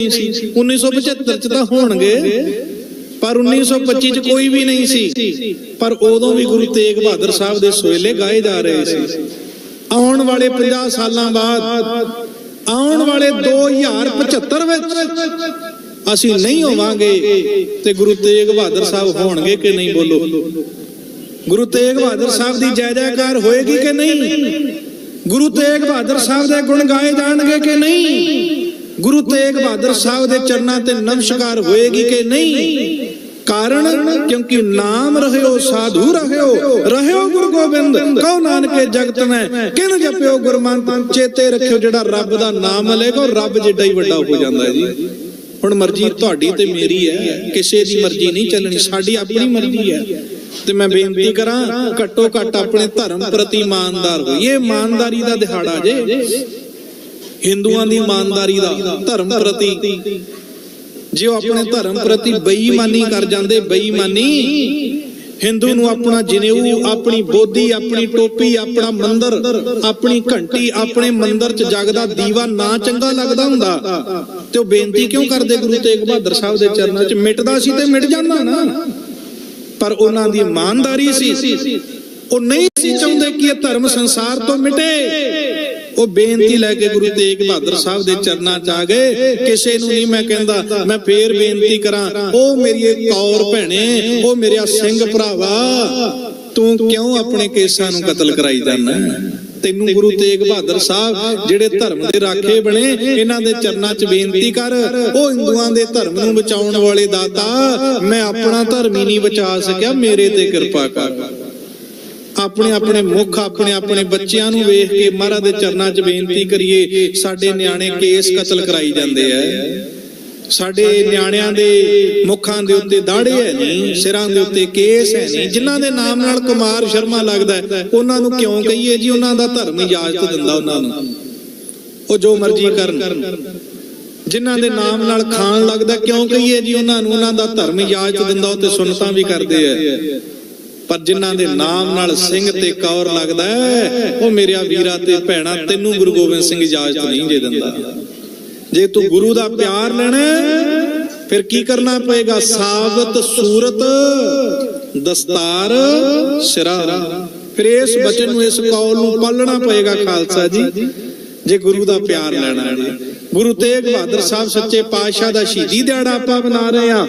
ਨਹੀਂ ਸੀ 1975 ਚ ਤਾਂ ਹੋਣਗੇ, ਪਰ 1925 ਚ ਕੋਈ ਵੀ ਨਹੀਂ ਸੀ। ਪਰ ਉਦੋਂ ਵੀ ਗੁਰੂ ਤੇਗ ਬਹਾਦਰ ਸਾਹਿਬ ਦੇ ਸੋਇਲੇ ਗਾਏ ਜਾ ਰਹੇ ਸੀ। ਆਉਣ ਵਾਲੇ 50 ਸਾਲਾਂ ਬਾਅਦ, ਆਉਣ ਵਾਲੇ 2075 ਵਿੱਚ ਅਸੀਂ ਨਹੀਂ ਹੋਵਾਂਗੇ ਤੇ ਗੁਰੂ ਤੇਗ ਬਹਾਦਰ ਸਾਹਿਬ ਹੋਣਗੇ ਕਿ ਨਹੀਂ ਬੋਲੋ? ਗੁਰੂ ਤੇਗ ਬਹਾਦਰ ਸਾਹਿਬ ਦੀ ਜੈ ਜੈਕਾਰ ਹੋਏਗੀ ਕਿ ਨਹੀਂ? ਗੁਰੂ ਤੇਗ ਬਹਾਦਰ ਸਾਹਿਬ ਦੇ ਗੁਣ ਗਾਏ ਜਾਣਗੇ ਕਿ ਨਹੀਂ? ਗੁਰੂ ਤੇਗ ਬਹਾਦਰ ਸਾਹਿਬ ਦੇ ਚਰਨਾਂ ਤੇ ਨਮਸਕਾਰ ਹੋਏਗੀ ਕਿ ਨਹੀਂ? ਕਾਰਨ ਕਿਉਂਕਿ ਨਾਮ ਰਹਿਓ ਸਾਧੂ ਰਹਿਓ ਰਹਿਓ ਗੁਰੂ ਗੋਬਿੰਦ। ਕਹੋ ਨਾਨਕੇ ਜਗਤ ਮੈਂ। ਕਿਨ ਜਪਿਓ ਗੁਰਮੰਤ? ਚੇਤੇ ਰੱਖਿਓ ਜਿਹੜਾ ਰੱਬ ਦਾ ਨਾਮ ਲਏਗਾ ਰੱਬ ਜਿੱਡਾ ਹੀ ਵੱਡਾ ਹੋ ਜਾਂਦਾ ਹੈ ਜੀ। ਹੁਣ ਮਰਜ਼ੀ ਤੁਹਾਡੀ ਤੇ ਮੇਰੀ ਹੈ। ਕਿਸੇ ਦੀ ਮਰਜ਼ੀ ਨਹੀਂ ਚੱਲਣੀ। ਸਾਡੀ ਆਪਣੀ ਮਰਜ਼ੀ ਹੈ। ਤੇ ਮੈਂ ਬੇਨਤੀ ਕਰਾਂ ਘੱਟੋ ਘੱਟ ਆਪਣੇ ਧਰਮ ਪ੍ਰਤੀ ਇਮਾਨਦਾਰ ਹੋਈਏ। ਇਮਾਨਦਾਰੀ ਦਾ ਦਿਹਾੜਾ ਜੇ। ਹਿੰਦੂਆਂ ਦੀ ਇਮਾਨਦਾਰੀ ਦਾ ਧਰਮ ਪ੍ਰਤੀ। ਜੇ ਉਹ ਆਪਣੇ ਧਰਮ ਪ੍ਰਤੀ ਬੇਈਮਾਨੀ ਕਰ ਜਾਂਦੇ ਬੇਈਮਾਨੀ। ਹਿੰਦੂ ਨੂੰ ਆਪਣਾ ਜਨੇਊ ਆਪਣੀ ਬੋਧੀ ਆਪਣੀ ਟੋਪੀ ਆਪਣਾ ਮੰਦਰ ਆਪਣੀ ਘੰਟੀ ਆਪਣੇ ਮੰਦਰ 'ਚ ਜਗਦਾ ਦੀਵਾ ਨਾ ਚੰਗਾ ਲੱਗਦਾ ਹੁੰਦਾ। ਤੇ ਉਹ ਬੇਨਤੀ ਕਿਉਂ ਕਰਦੇ ਗੁਰੂ ਤੇਗ ਬਹਾਦਰ ਸਾਹਿਬ ਦੇ ਚਰਨਾਂ 'ਚ ਮਿਟਦਾ ਸੀ ਤੇ ਮਿਟ ਜਾਂਦਾ ਨਾ। ਪਰ ਉਹਨਾਂ ਦੀ ਇਮਾਨਦਾਰੀ ਸੀ। ਉਹ ਨਹੀਂ ਸੀ ਚਾਹੁੰਦੇ ਕਿ ਇਹ ਧਰਮ ਸੰਸਾਰ ਤੋਂ ਮਿਟੇ। ਉਹ ਬੇਨਤੀ ਲੈ ਕੇ ਗੁਰੂ ਤੇਗ ਬਹਾਦਰ ਸਾਹਿਬ ਦੇ ਚਰਨਾਂ 'ਚ ਆ ਗਏ। ਕਿਸੇ ਨੂੰ ਨਹੀਂ ਮੈਂ ਕਹਿੰਦਾ, ਮੈਂ ਫੇਰ ਬੇਨਤੀ ਕਰਾਂ, ਉਹ ਮੇਰੀ ਕੌਰ ਭੈਣੇ, ਉਹ ਮੇਰਿਆ ਸਿੰਘ ਭਰਾਵਾ, ਤੂੰ ਕਿਉਂ ਆਪਣੇ ਕੇਸਾਂ ਨੂੰ ਕਤਲ ਕਰਾਈ ਜਾਂਦਾ ਤੈਨੂੰ ਗੁਰੂ ਤੇਗ ਬਹਾਦਰ ਸਾਹਿਬ ਜਿਹੜੇ ਧਰਮ ਦੇ ਰਾਖੇ ਬਣੇ, ਇਹਨਾਂ ਦੇ ਚਰਨਾਂ 'ਚ ਬੇਨਤੀ ਕਰ। ਉਹ ਹਿੰਦੂਆਂ ਦੇ ਧਰਮ ਨੂੰ ਬਚਾਉਣ ਵਾਲੇ ਦਾਤਾ, ਮੈਂ ਆਪਣਾ ਧਰਮ ਹੀ ਨਹੀਂ ਬਚਾ ਸਕਿਆ, ਮੇਰੇ ਤੇ ਕਿਰਪਾ ਕਰ। ਆਪਣੇ ਆਪਣੇ ਮੁਖ, ਆਪਣੇ ਆਪਣੇ ਬੱਚਿਆਂ ਨੂੰ ਵੇਖ ਕੇ ਮਹਾਰਾਜ ਦੇ ਚਰਨਾਂ 'ਚ ਬੇਨਤੀ ਕਰੀਏ, ਸਾਡੇ ਨਿਆਣੇ ਕੇਸ ਕਤਲ ਕਰਾਈ ਜਾਂਦੇ ਐ ਸਾਡੇ ਨਿਆਣਿਆਂ ਦੇ ਮੁਖਾਂ ਦੇ ਉੱਤੇ ਦਾੜੇ ਹੈ ਨਹੀਂ, ਸਿਰਾਂ ਦੇ ਉੱਤੇ ਕੇਸ ਹੈ ਨਹੀਂ, ਜਿਨ੍ਹਾਂ ਦੇ ਨਾਮ ਨਾਲ ਕੁਮਾਰ ਸ਼ਰਮਾ ਲੱਗਦਾ ਉਹਨਾਂ ਨੂੰ ਕਿਉਂ ਕਹੀਏ ਜੀ? ਉਹਨਾਂ ਦਾ ਧਰਮ ਇਜਾਜ਼ਤ ਦਿੰਦਾ ਉਹਨਾਂ ਨੂੰ। ਉਹ ਜੋ ਮਰਜ਼ੀ ਕਰਨ। ਜਿਨ੍ਹਾਂ ਦੇ ਨਾਮ ਨਾਲ ਖਾਣ ਲੱਗਦਾ ਕਿਉਂ ਕਹੀਏ ਜੀ? ਉਹਨਾਂ ਨੂੰ ਉਹਨਾਂ ਦਾ ਧਰਮ ਇਜਾਜ਼ਤ ਦਿੰਦਾ, ਉਹ ਤੇ ਸੁਨਤਾਂ ਵੀ ਕਰਦੇ ਐ ਪਰ ਜਿਨ੍ਹਾਂ ਦੇ ਨਾਮ ਨਾਲ ਸਿੰਘ ਤੇ ਕੌਰ ਲੱਗਦਾ ਉਹ ਮੇਰਿਆ ਵੀਰਾ ਤੇ ਭੈਣਾ ਤੈਨੂੰ ਗੁਰੂ ਗੋਬਿੰਦ ਸਿੰਘ ਇਜਾਜ਼ਤ ਨਹੀਂ ਦੇ ਦਿੰਦਾ। ਜੇ ਤੂੰ ਗੁਰੂ ਦਾ ਪਿਆਰ ਲੈਣਾ ਫਿਰ ਕੀ ਕਰਨਾ ਪਏਗਾ? ਸਾਬਤ, ਸੂਰਤ, ਦਸਤਾਰ, ਸਿਰਾ। ਫਿਰ ਇਸ ਬਚਨ ਨੂੰ, ਇਸ ਕੌਲ ਨੂੰ ਪਾਲਣਾ ਪਏਗਾ ਖਾਲਸਾ ਜੀ, ਜੇ ਗੁਰੂ ਦਾ ਪਿਆਰ ਲੈਣਾ ਹੈ। ਗੁਰੂ ਤੇਗ ਬਹਾਦਰ ਸਾਹਿਬ ਸੱਚੇ ਪਾਤਸ਼ਾਹ ਦਾ ਸ਼ਹੀਦੀ ਦਿਹਾੜਾ ਆਪਾਂ ਮਨਾ ਰਹੇ ਆ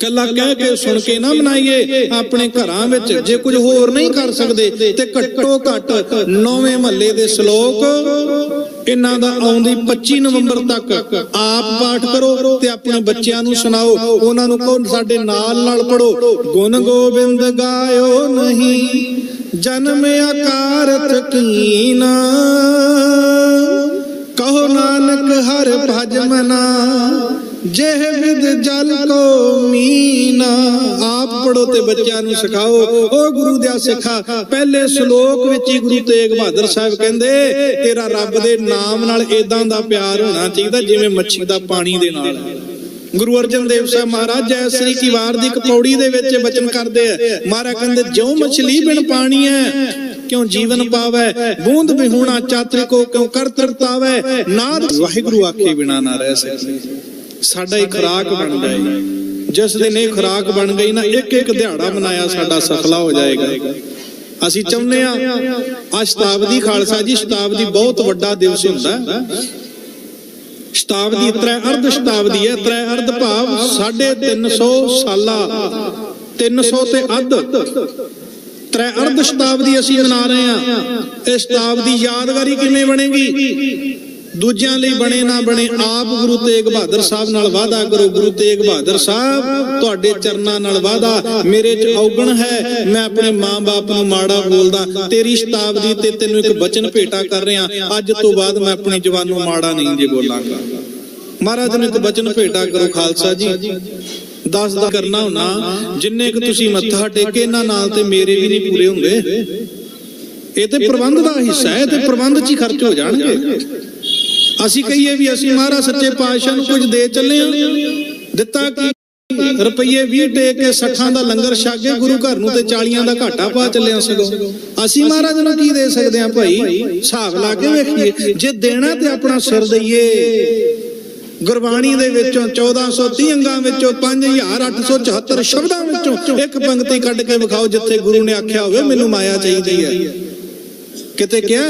ਕੱਲਾ ਕਹਿ ਕੇ ਸੁਣ ਕੇ ਨਾ ਮਨਾਈਏ, ਆਪਣੇ ਘਰਾਂ ਵਿੱਚ ਜੇ ਕੁਝ ਹੋਰ ਨਹੀਂ ਕਰ ਸਕਦੇ ਤੇ ਘੱਟੋ ਘੱਟ ਨੌਵੇਂ ਮਹੱਲੇ ਦੇ ਸ਼ਲੋਕ ਇਹਨਾਂ ਦਾ ਆਉਂਦੀ 25 ਨਵੰਬਰ ਤੱਕ ਆਪ ਪਾਠ ਕਰੋ ਤੇ ਆਪਣੇ ਬੱਚਿਆਂ ਨੂੰ ਸੁਣਾਓ। ਉਹਨਾਂ ਨੂੰ ਕਹੋ, ਸਾਡੇ ਨਾਲ ਨਾਲ ਪੜੋ ਗੁਣ ਗੋਬਿੰਦ ਗਾਇਓ ਨਹੀਂ, ਜਨਮ ਆਕਾਰਤ ਕੀਨਾ ਕਹੋ ਨਾਨਕ ਹਰ ਭਜ ਮਨਾ ਜਿਹ ਵਿਦ ਜਲ ਕੋ ਮੀਨਾ। ਆਪ ਪੜੋ ਤੇ ਬੱਚਿਆਂ ਨੂੰ ਸਿਖਾਓ। ਉਹ ਗੁਰੂ ਦਿਆ ਸਿੱਖਾ, ਪਹਿਲੇ ਸ਼ਲੋਕ ਵਿੱਚ ਹੀ ਗੁਰੂ ਤੇਗ ਬਹਾਦਰ ਸਾਹਿਬ ਕਹਿੰਦੇ, ਤੇਰਾ ਰੱਬ ਦੇ ਨਾਮ ਨਾਲ ਇਦਾਂ ਦਾ ਪਿਆਰ ਹੋਣਾ ਚਾਹੀਦਾ ਜਿਵੇਂ ਮੱਛੀ ਦਾ ਪਾਣੀ ਦੇ ਨਾਲ। ਗੁਰੂ ਅਰਜਨ ਦੇਵ ਸਾਹਿਬ ਮਹਾਰਾਜ ਜੈ ਸ੍ਰੀ ਕੀ ਵਾਰ ਦੀ ਇੱਕ ਪੌੜੀ ਦੇ ਵਿੱਚ ਬਚਨ ਕਰਦੇ ਆ। ਮਹਾਰਾਜ ਕਹਿੰਦੇ, ਜਿਉ ਮਛਲੀ ਬਿਨ ਪਾਣੀ ਹੈ, ਕਿਉਂ ਜੀਵਨ ਪਾਵੈ? ਬੂੰਦ ਬਿਹੂਣਾ ਚਾਤ੍ਰਿਕੋ ਕਿਉਂ ਕਰ ਤਰਤਾਵੈ ਨਾਦ ਵਾਹਿਗੁਰੂ ਆਖੇ ਬਿਨਾ ਨਾ ਰਹਿ ਸਕੇ। ਸਾਡਾ ਹੀ ਖੁਰਾਕ ਬਣ ਜਾਏ ਜਿਸ ਦਿਨ ਇਹ ਖੁਰਾਕ ਬਣ ਗਈ ਨਾ ਇੱਕ ਇੱਕ ਦਿਹਾੜਾ ਮਨਾਇਆ ਸਾਡਾ ਸਫਲਾ ਹੋ ਜਾਏਗਾ। ਅਸੀਂ ਚਾਹੁੰਦੇ ਆ ਆ ਸ਼ਤਾਬਦੀ ਖਾਲਸਾ ਜੀ ਸ਼ਤਾਬਦੀ ਬਹੁਤ ਵੱਡਾ ਦਿਵਸ ਹੁੰਦਾ ਸ਼ਤਾਬਦੀ ਤ੍ਰੈ ਅਰਧ ਸ਼ਤਾਬਦੀ ਹੈ। ਤ੍ਰੈ ਅਰਧ ਭਾਵ 350 ਸਾਲਾ। 300 ਤੇ ਅੱਧ। ਤ੍ਰੈ ਅਰਧ ਸ਼ਤਾਬਦੀ ਅਸੀਂ ਮਨਾ ਰਹੇ ਹਾਂ। ਇਹ ਸ਼ਤਾਬਦੀ ਯਾਦਗਾਰੀ ਕਿਵੇਂ ਬਣੇਗੀ? ਦੂਜਿਆਂ ਲਈ ਬਣੇ ਨਾ ਬਣੇ, ਆਪ ਗੁਰੂ ਤੇਗ ਬਹਾਦਰ ਸਾਹਿਬ ਨਾਲ ਵਾਅਦਾ ਕਰੋ, ਗੁਰੂ ਤੇਗ ਬਹਾਦਰ ਸਾਹਿਬ, ਤੁਹਾਡੇ ਚਰਨਾਂ ਨਾਲ ਵਾਅਦਾ, ਮੇਰੇ ਚ ਔਗਣ ਹੈ, ਮੈਂ ਆਪਣੇ ਮਾਂ-ਬਾਪ ਨੂੰ ਮਾੜਾ ਬੋਲਦਾ, ਤੇਰੀ ਸ਼ਤਾਬਦੀ ਤੇ ਤੈਨੂੰ ਇੱਕ ਬਚਨ ਭੇਟਾ ਕਰ ਰਿਹਾ, ਅੱਜ ਤੋਂ ਬਾਅਦ ਮੈਂ ਆਪਣੀ ਜਵਾਨੋਂ ਮਾੜਾ ਨਹੀਂ ਜੇ ਬੋਲਾਂਗਾ। ਮਹਾਰਾਜ ਨੂੰ ਇੱਕ ਬਚਨ ਭੇਟਾ ਕਰੋ, ਖਾਲਸਾ ਜੀ। ਦਸ ਦਾ ਕਰਨਾ ਹੁਣਾ ਜਿੰਨੇ ਕੁ ਤੁਸੀਂ ਮੱਥਾ ਟੇਕੇ, ਇਹਨਾਂ ਨਾਲ ਤੇ ਮੇਰੇ ਵੀ ਨਹੀਂ ਪੂਰੇ ਹੁੰਦੇ। ਇਹ ਤੇ ਪ੍ਰਬੰਧ ਦਾ ਹਿੱਸਾ ਹੈ ਤੇ ਪ੍ਰਬੰਧ 'ਚ ਹੀ ਖਰਚ ਹੋ ਜਾਣਗੇ। ਅਸੀਂ ਕਹੀਏ ਵੀ ਅਸੀਂ ਮਹਾਰਾਜ ਸੱਚੇ ਪਾਤਸ਼ਾਹ ਨੂੰ ਕੁਝ ਦੇ ਚੱਲੇ ਆ ਦਿੱਤਾ ਕੀ? ਰੁਪਈਏ 20 ਟੇਕ ਕੇ 60 ਦਾ ਲੰਗਰ ਛਕ ਕੇ ਗੁਰੂ ਘਰ ਨੂੰ ਤੇ 40 ਦਾ ਘਾਟਾ ਪਾ ਚੱਲਿਆ ਸਗੋਂ। ਅਸੀਂ ਮਹਾਰਾਜ ਨੂੰ ਕੀ ਦੇ ਸਕਦੇ ਆ ਭਾਈ? ਹਿਸਾਬ ਲਾ ਕੇ ਵੇਖੀਏ। ਜੇ ਦੇਣਾ ਤੇ ਆਪਣਾ ਸਿਰ ਦਈਏ। ਗੁਰਬਾਣੀ ਦੇ ਵਿੱਚੋਂ 1430 ਅੰਗਾਂ ਵਿੱਚੋਂ 5874 ਸ਼ਬਦਾਂ ਵਿੱਚੋਂ ਇੱਕ ਪੰਕਤੀ ਕੱਢ ਕੇ ਵਿਖਾਓ ਜਿੱਥੇ ਗੁਰੂ ਨੇ ਆਖਿਆ ਹੋਵੇ, ਮੈਨੂੰ ਮਾਇਆ ਚਾਹੀਦੀ ਹੈ। ਕਿਤੇ ਕਿਹਾ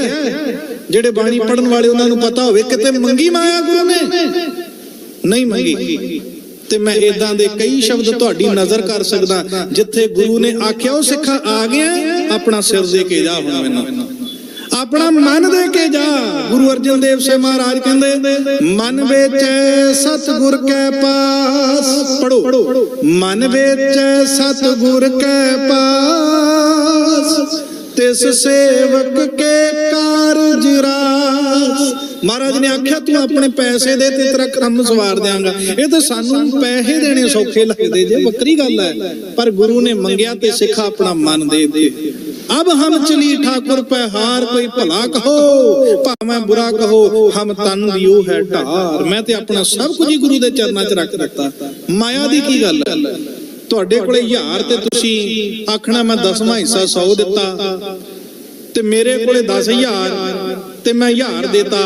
ਜਿਹੜੇ ਬਾਣੀ ਪੜਨ ਵਾਲੇ ਉਹਨਾਂ ਨੂੰ ਪਤਾ ਹੋਵੇ ਕਿਤੇ ਮੰਗੀ ਮਾਇਆ ਗੁਰੂ ਨੇ। ਨਹੀਂ ਮੰਗੀ। ਤੇ ਮੈਂ ਇਦਾਂ ਦੇ ਕਈ ਸ਼ਬਦ ਤੁਹਾਡੀ ਨਜ਼ਰ ਕਰ ਸਕਦਾ, ਜਿੱਥੇ ਗੁਰੂ ਨੇ ਆਖਿਆ, ਉਹ ਸਿੱਖਾ ਆ ਗਿਆ ਆਪਣਾ ਸਿਰ ਦੇ ਕੇ ਜਾ ਹੁਣ ਮੈਨੂੰ। ਆਪਣਾ ਮਨ ਦੇ ਕੇ ਜਾ। ਗੁਰੂ ਅਰਜਨ ਦੇਵ ਸੇ ਮਹਾਰਾਜ ਕਹਿੰਦੇ, ਮਨ ਵਿੱਚ, ਸਤਿਗੁਰ ਕੈ ਪਾਸ। ਪੜੋ ਮਨ ਵਿੱਚ, ਸਤਿਗੁਰ ਕੈ ਪਾਸ। ਤਿਸ ਸੇਵਕ ਕੇ ਕਾਰਜ ਰਾਸ। ਮਹਾਰਾਜ ਨੇ ਆਖਿਆ, ਤੂੰ ਆਪਣੇ ਪੈਸੇ ਦੇ ਤੇ ਤੇਰਾ ਕੰਮ ਸਵਾਰ ਦਿਆਂਗਾ। ਇਹ ਤਾਂ ਸਾਨੂੰ ਪੈਸੇ ਦੇਣੇ ਸੌਖੇ ਲੱਗਦੇ ਜੇ, ਵੱਖਰੀ ਗੱਲ ਹੈ। ਪਰ ਗੁਰੂ ਨੇ ਮੰਗਿਆ ਤੇ ਸਿੱਖਾ ਆਪਣਾ ਮਨ ਦੇ ਦੇ ਅਬ ਹਮ ਚਲੀ ਠਾਕੁਰ ਪੈ ਹਾਰ, ਕੋਈ ਭਲਾ ਕਹੋ, ਭਾਵੇਂ ਬੁਰਾ ਕਹੋ, ਹਮ ਤਨ ਦਿਓ ਹੈ ਢਾਰ। ਮੈਂ ਤੇ ਆਪਣਾ ਸਭ ਕੁਝ ਗੁਰੂ ਦੇ ਚਰਨਾਂ 'ਚ ਰੱਖ ਦਿੱਤਾ। ਮਾਇਆ ਦੀ ਕੀ ਗੱਲ ਹੈ? ਤੁਹਾਡੇ ਕੋਲੇ ਹਜ਼ਾਰ ਤੇ ਤੁਸੀਂ ਆਖਣਾ ਮੈਂ ਦਸਵਾਂ ਹਿੱਸਾ 100 ਦਿੱਤਾ ਤੇ ਮੇਰੇ ਕੋਲੇ 10000 ਤੇ ਮੈਂ 1000 ਦੇਤਾ।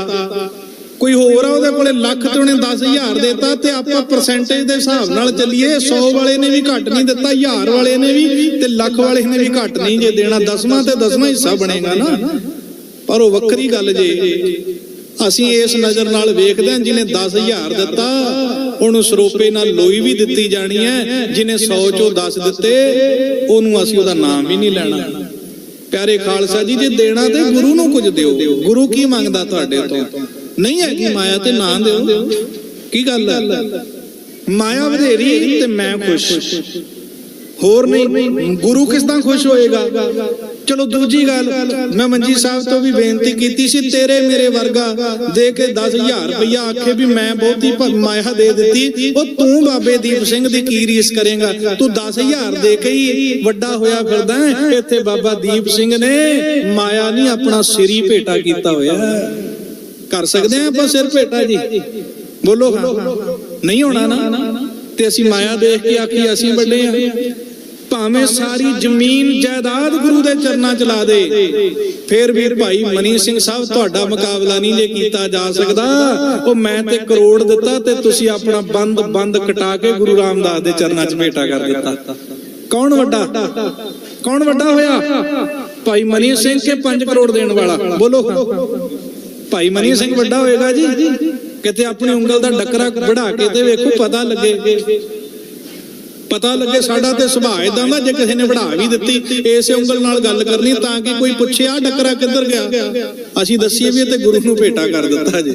ਕੋਈ ਹੋਰ ਆ ਉਹਦੇ ਕੋਲੇ ਲੱਖ ਤੇ ਉਹਨੇ 10000 ਦੇਤਾ ਤੇ ਆਪਾਂ ਪਰਸੈਂਟੇਜ ਦੇ ਹਿਸਾਬ ਨਾਲ ਚੱਲੀਏ 100 ਵਾਲੇ ਨੇ ਵੀ ਘੱਟ ਨਹੀਂ ਦਿੱਤਾ 1000 ਵਾਲੇ ਨੇ ਵੀ ਤੇ ਲੱਖ ਵਾਲੇ ਨੇ ਵੀ ਘੱਟ ਨਹੀਂ ਜੇ ਦੇਣਾ। ਦਸਵਾਂ ਤੇ ਦਸਵਾਂ ਹਿੱਸਾ ਬਣੇਗਾ ਨਾ। ਪਰ ਉਹ ਵੱਖਰੀ ਗੱਲ ਜੇ, ਅਸੀਂ ਇਸ ਨਜ਼ਰ ਨਾਲ ਵੇਖਦੇ ਹਾਂ ਜਿਹਨੇ 10000 ਦਿੱਤਾ ਉਹਨੂੰ ਸਰੋਪੇ ਨਾਲ ਲੋਈ ਵੀ ਦਿੱਤੀ ਜਾਣੀ ਹੈ ਜਿਹਨੇ 100 ਚੋਂ 10 ਦਿੱਤੇ, ਉਹਨੂੰ ਅਸੀਂ ਉਹਦਾ ਨਾਮ ਵੀ ਨਹੀਂ ਲੈਣਾ। ਪਿਆਰੇ ਖਾਲਸਾ ਜੀ, ਜੇ ਦੇਣਾ ਤੇ ਗੁਰੂ ਨੂੰ ਕੁਝ ਦਿਓ। ਗੁਰੂ ਕੀ ਮੰਗਦਾ ਤੁਹਾਡੇ ਤੋਂ? ਨਹੀਂ ਹੈਗੀ ਮਾਇਆ ਤੇ ਨਾ ਦਿਓ। ਕੀ ਗੱਲ ਹੈ? ਮਾਇਆ ਵਧੇਰੀ ਤੇ ਮੈਂ ਖੁਸ਼। ਹੋਰ ਨਹੀਂ, ਗੁਰੂ ਕਿਸ ਤਰ੍ਹਾਂ ਖੁਸ਼ ਹੋਏਗਾ? ਚਲੋ ਦੂਜੀ ਗੱਲ, ਮੈਂ ਮੰਜੀ ਸਾਹਿਬ ਤੋਂ ਵੀ ਬੇਨਤੀ ਕੀਤੀ ਸੀ, ਤੇਰੇ ਮੇਰੇ ਵਰਗਾ ਦੇ ਕੇ 10000 ਰੁਪਇਆ ਆਖੇ ਵੀ ਮੈਂ ਬਹੁਤੀ ਮਾਇਆ ਦੇ ਦਿੱਤੀ, ਉਹ ਤੂੰ ਬਾਬੇ ਦੀਪ ਸਿੰਘ ਦੀ ਕੀ ਰੀਸ ਕਰੇਗਾ? ਤੂੰ 10000 ਦੇ ਕੇ ਹੀ ਵੱਡਾ ਹੋਇਆ ਫਿਰਦਾ ਇੱਥੇ ਬਾਬਾ ਦੀਪ ਸਿੰਘ ਨੇ ਮਾਇਆ ਨਹੀਂ ਆਪਣਾ ਸਿਰ ਹੀ ਭੇਟਾ ਕੀਤਾ ਹੋਇਆ। ਕਰ ਸਕਦੇ ਆ ਆਪਾਂ ਸਿਰ ਭੇਟਾ ਜੀ? ਬੋਲੋ। ਨਹੀਂ ਹੋਣਾ ਨਾ। ਤੇ ਅਸੀਂ ਮਾਇਆ ਦੇਖ ਕੇ ਆਖੀ ਅਸੀਂ ਵੱਡੇ ਆ ਭਾਵੇਂ ਸਾਰੀ ਜ਼ਮੀਨ ਜਾਇਦਾਦ ਗੁਰੂ ਦੇ ਚਰਨਾਂ ਚ ਲਾ ਦੇ, ਫੇਰ ਵੀ ਭਾਈ ਮਨੀ ਸਿੰਘ ਸਾਹਿਬ ਤੁਹਾਡਾ ਮੁਕਾਬਲਾ ਨਹੀਂ ਜੇ ਕੀਤਾ ਜਾ ਸਕਦਾ। ਉਹ ਮੈਂ ਤੇ ਕਰੋੜ ਦਿੱਤਾ ਤੇ ਤੁਸੀਂ ਆਪਣਾ ਬੰਦ ਬੰਦ ਕਟਾ ਕੇ ਗੁਰੂ ਰਾਮਦਾਸ ਦੇ ਚਰਨਾਂ ਚ ਭੇਟਾ ਕਰ ਦਿੱਤਾ। ਕੌਣ ਵੱਡਾ? ਕੌਣ ਵੱਡਾ ਹੋਇਆ? ਭਾਈ ਮਨੀ ਸਿੰਘ ਕੇ 5 ਕਰੋੜ ਦੇਣ ਵਾਲਾ। ਬੋਲੋ। ਭਾਈ ਮਨੀ ਸਿੰਘ ਵੱਡਾ ਹੋਏਗਾ ਜੀ। ਕਿਤੇ ਆਪਣੀ ਉਂਗਲ ਦਾ ਡੱਕਰਾ ਵੜਾ ਕੇ ਤੇ ਵੇਖੋ ਪਤਾ ਲੱਗੇ। ਪਤਾ ਲੱਗੇ ਸਾਡਾ ਤੇ ਸੁਭਾਅ ਇਦਾਂ ਦਾ, ਜੇ ਕਿਸੇ ਨੇ ਵੜਾ ਵੀ ਦਿੱਤੀ, ਇਸੇ ਉਂਗਲ ਨਾਲ ਗੱਲ ਕਰਨੀ, ਤਾਂ ਕਿ ਕੋਈ ਪੁੱਛੇ ਆ ਡੱਕਰਾ ਕਿੱਧਰ ਗਿਆ? ਅਸੀਂ ਦੱਸੀਏ ਵੀ ਤੇ ਗੁਰੂ ਨੂੰ ਭੇਟਾ ਕਰ ਦਿੱਤਾ ਜੀ।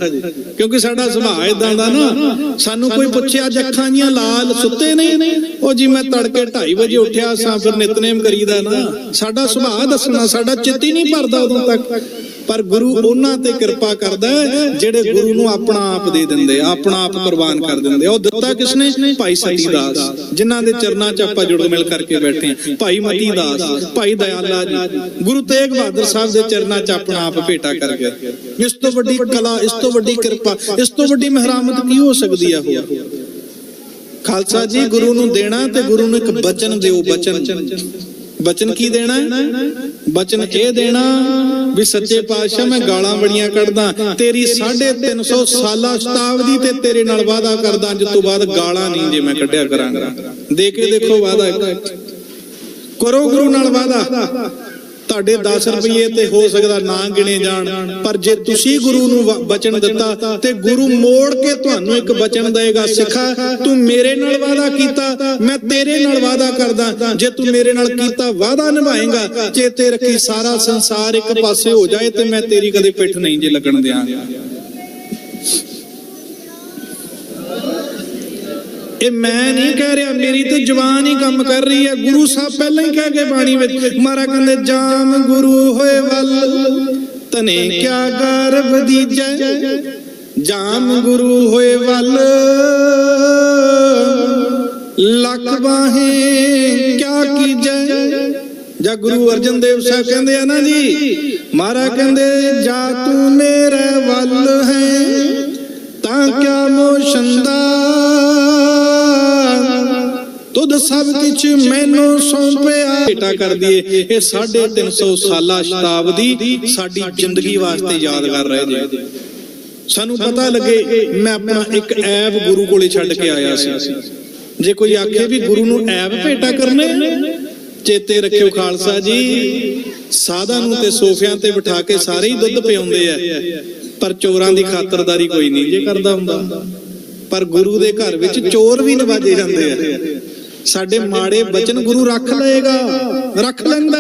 ਕਿਉਂਕਿ ਸਾਡਾ ਸੁਭਾਅ ਇਦਾਂ ਦਾ ਨਾ, ਸਾਨੂੰ ਕੋਈ ਪੁੱਛੇ, ਅੱਜ ਅੱਖਾਂ ਜੀਆਂ ਲਾਲ ਸੁੱਤੇ ਨਹੀਂ ਉਹ ਜੀ, ਮੈਂ ਤੜਕੇ 2:30 ਵਜੇ ਉੱਠਿਆ ਸਾਂ, ਫਿਰ ਨਿਤਨੇਮ ਕਰੀਦਾ ਨਾ। ਸਾਡਾ ਸੁਭਾਅ ਦੱਸਣਾ, ਸਾਡਾ ਚਿੱਤ ਹੀ ਨਹੀਂ ਭਰਦਾ ਉਦੋਂ ਤੱਕ। ਪਰ ਗੁਰੂ ਉਹਨਾਂ ਤੇ ਕਿਰਪਾ ਕਰਦਾ ਜਿਹੜੇ ਗੁਰੂ ਨੂੰ ਆਪਣਾ ਆਪ ਦੇ ਦਿੰਦੇ, ਆਪਣਾ ਆਪ ਕੁਰਬਾਨ ਕਰ ਦਿੰਦੇ। ਉਹ ਦਿੱਤਾ ਕਿਸਨੇ? ਭਾਈ ਸਤੀ ਦਾਸ, ਜਿਨ੍ਹਾਂ ਦੇ ਚਰਨਾਂ 'ਚ ਆਪਾਂ ਜੁੜ ਮਿਲ ਕਰਕੇ ਬੈਠੇ ਆ ਭਾਈ ਮਤੀ ਦਾਸ, ਭਾਈ ਦਇਆਲਾ ਜੀ, ਗੁਰੂ ਤੇਗ ਬਹਾਦਰ ਸਾਹਿਬ ਦੇ ਚਰਨਾਂ 'ਚ ਆਪਣਾ ਆਪ ਭੇਟਾ ਕਰ ਗਏ। ਇਸ ਤੋਂ ਵੱਡੀ ਕਲਾ, ਇਸ ਤੋਂ ਵੱਡੀ ਕਿਰਪਾ, ਇਸ ਤੋਂ ਵੱਡੀ ਮਹਿਰਾਮਤ ਕੀ ਹੋ ਸਕਦੀ ਆ ਹੋਰ? ਖਾਲਸਾ ਜੀ, ਗੁਰੂ ਨੂੰ ਦੇਣਾ ਤੇ ਗੁਰੂ ਨੂੰ ਇੱਕ ਬਚਨ ਦਿਓ, ਬਚਨ। ਬਚਨ ਕੀ ਦੇਣਾ ਬਚਨ ਇਹ ਦੇਣਾ ਵੀ ਸੱਚੇ ਪਾਤਸ਼ਾਹ, ਮੈਂ ਗਾਲਾਂ ਬੜੀਆਂ ਕੱਢਦਾ, ਤੇਰੀ 350 ਸਾਲਾ ਸ਼ਤਾਬਦੀ ਤੇ ਤੇਰੇ ਨਾਲ ਵਾਅਦਾ ਕਰਦਾ, ਅੱਜ ਤੋਂ ਬਾਅਦ ਗਾਲਾਂ ਨਹੀਂ ਜੇ ਮੈਂ ਕੱਢਿਆ ਕਰਾਂਗਾ। ਦੇ ਕੇ ਦੇਖੋ ਵਾਅਦਾ ਕਰੋ ਗੁਰੂ ਨਾਲ ਵਾਅਦਾ। ਤੁਹਾਡੇ 10 ਰੁਪਏ ਤੇ ਹੋ ਸਕਦਾ ਨਾ ਗਿਣੇ ਜਾਣ। ਪਰ ਜੇ ਤੁਸੀਂ ਗੁਰੂ ਨੂੰ ਬਚਨ ਦਿੱਤਾ ਤੇ ਗੁਰੂ ਮੋੜ ਕੇ ਤੁਹਾਨੂੰ ਇੱਕ ਬਚਨ ਦੇਗਾ। ਸਿੱਖਾ, ਤੂੰ ਮੇਰੇ ਨਾਲ ਵਾਅਦਾ ਕੀਤਾ, ਮੈਂ ਤੇਰੇ ਨਾਲ ਵਾਅਦਾ ਕਰਦਾ। ਜੇ ਤੂੰ ਮੇਰੇ ਨਾਲ ਕੀਤਾ, ਵਾਅਦਾ ਨਿਭਾਏਗਾ। ਚੇਤੇ ਰੱਖੀ ਸਾਰਾ ਸੰਸਾਰ ਇੱਕ ਪਾਸੇ ਹੋ ਜਾਏ ਤੇ ਮੈਂ ਤੇਰੀ ਕਦੇ ਪਿੱਠ ਨਹੀਂ ਜੇ ਲੱਗਣ ਦਿਆਂਗਾ ਇਹ ਮੈਂ ਨਹੀਂ ਕਹਿ ਰਿਹਾ, ਮੇਰੀ ਤੇ ਜ਼ੁਬਾਨ ਹੀ ਕੰਮ ਕਰ ਰਹੀ ਹੈ। ਗੁਰੂ ਸਾਹਿਬ ਪਹਿਲਾਂ ਹੀ ਕਹਿ ਗਏ ਬਾਣੀ ਵਿੱਚ, ਮਾਰਾ ਕਹਿੰਦੇ ਜਾਮ ਗੁਰੂ ਹੋਏ ਵੱਲ, ਤਨੇ ਕਿਆ ਗਰਭ ਦੀਜੈ, ਜਾਮ ਗੁਰੂ ਹੋਏ ਵੱਲ, ਲੱਖ ਬਾਹੇ ਕਿਆ ਕੀਜੈ? ਜਾਂ ਗੁਰੂ ਅਰਜਨ ਦੇਵ ਸਾਹਿਬ ਕਹਿੰਦੇ ਆ ਨਾ ਜੀ, ਮਾਰਾ ਕਹਿੰਦੇ, ਜਾ ਤੂੰ ਮੇਰੇ ਵੱਲ ਹੈ, ਤਾਂ ਕਿਆ ਮੋਸ਼ੰਦਾ ਤੁਧ ਸਭ ਕਿਛ ਮੈਨੂੰ ਸੌਂਪਿਆ ਭੇਟਾ ਕਰ ਦਈਏ, ਇਹ 350 ਸਾਲਾ ਸ਼ਤਾਬਦੀ ਸਾਡੀ ਜ਼ਿੰਦਗੀ ਵਾਸਤੇ ਯਾਦਗਾਰ ਰਹਿ ਜੇ। ਸਾਨੂੰ ਪਤਾ ਲੱਗੇ, ਮੈਂ ਆਪਣਾ ਇੱਕ ਐਬ ਗੁਰੂ ਕੋਲੇ ਛੱਡ ਕੇ ਆਇਆ ਸੀ। ਜੇ ਕੋਈ ਆਖੇ ਵੀ ਗੁਰੂ ਨੂੰ ਐਬ ਭੇਟਾ ਕਰਨੇ, ਚੇਤੇ ਰੱਖਿਓ ਖਾਲਸਾ ਜੀ, ਸਾਧਾਂ ਨੂੰ ਤੇ ਸੋਫਿਆਂ ਤੇ ਬਿਠਾ ਕੇ ਸਾਰੇ ਹੀ ਦੁੱਧ ਪਿਆਉਂਦੇ ਆ। ਪਰ ਚੋਰਾਂ ਦੀ ਖਾਤਰਦਾਰੀ ਕੋਈ ਨਹੀਂ ਜੇ ਕਰਦਾ ਹੁੰਦਾ। ਪਰ ਗੁਰੂ ਦੇ ਘਰ ਵਿੱਚ ਚੋਰ ਵੀ ਨਵਾਜੇ ਜਾਂਦੇ ਆ। ਸਾਡੇ ਮਾੜੇ ਬਚਨ ਗੁਰੂ ਰੱਖ ਲਏਗਾ, ਰੱਖ ਲੈਂਦਾ